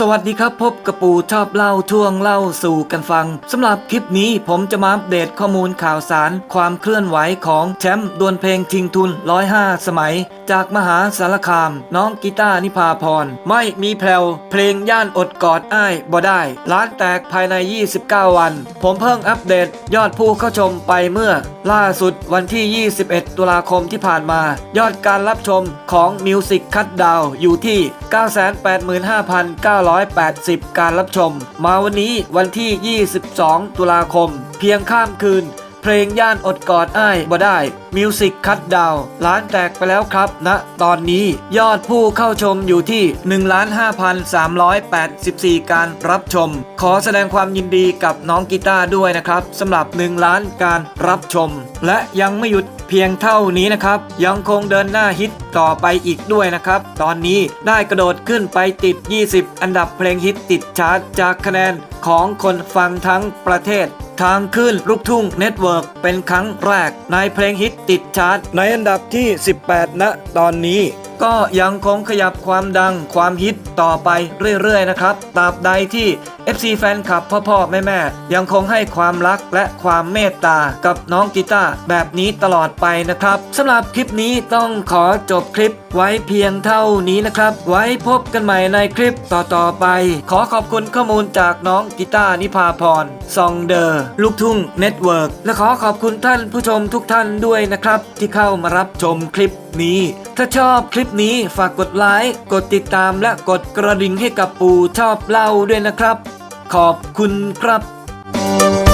สวัสดีครับพบกับปูชอบเล่าช่วงเล่าสู่กันฟังสำหรับคลิปนี้ผมจะมาอัปเดตข้อมูลข่าวสาร ความเคลื่อนไหวของแชมป์ดวลเพลงชิงทุน 105 สมัย จากมหาสารคาม น้องกีตาร์นิพาพร ไม่มีแพลวเพลงย่านอดกอดอ้ายบ่ได้ร้านแตกภายใน 29 วัน ผมเพิ่งอัปเดตยอดผู้เข้าชมไปเมื่อ ล่าสุดวันที่ 21 ตุลาคมที่ผ่านมา ยอดการรับชมของ Music Cut Down อยู่ที่2580 การรับชม มาวันนี้วันที่ 22 ตุลาคม เพียงข้ามคืน เพลงย่านอดกอดอ้ายบ่ได้ Music Cut Down ล้านแตกไปแล้วครับณนะตอนนี้ยอดผู้เข้าชมอยู่ที่ 15,384 การรับชม ขอแสดงความยินดีกับน้องกีตาร์ด้วยนะครับสำหรับ 1 ล้านการรับชม และยังไม่หยุดเพียงเท่านี้นะครับ ยังคงเดินหน้าฮิตต่อไปอีกด้วยนะครับ ตอนนี้ได้กระโดดขึ้นไปติด 20 อันดับเพลงฮิตติดชาร์ตจากคะแนนของคนฟังทั้งประเทศ ทางขึ้นลูกทุ่งเน็ตเวิร์กเป็นครั้งแรกในเพลงฮิตติดชาร์ตในอันดับที่ 18 ณ ตอนนี้ ก็ยังคงขยับความดังความฮิตต่อไปเรื่อยๆนะครับตราบใดที่ FC แฟนคลับพ่อพ่อแม่แม่ๆ ยังคงให้ความรักและความเมตตากับน้องกีตาร์แบบนี้ตลอดไปนะครับสำหรับคลิปนี้ต้องขอจบคลิปไว้เพียงเท่านี้นะครับ ไว้พบกันใหม่ในคลิปต่อๆ ไป ขอขอบคุณข้อมูลจากน้องกีตาร์นิพาพรซองเดอร์ ลูกทุ่งเน็ตเวิร์กและขอขอบคุณท่านผู้ชมทุกท่านด้วยนะครับ ที่เข้ามารับชมคลิป นี้ ถ้าชอบคลิปนี้ฝากกดไลค์กดติดตามและกดกระดิ่งให้กับปู่ชอบเล่าด้วยนะครับ ขอบคุณครับ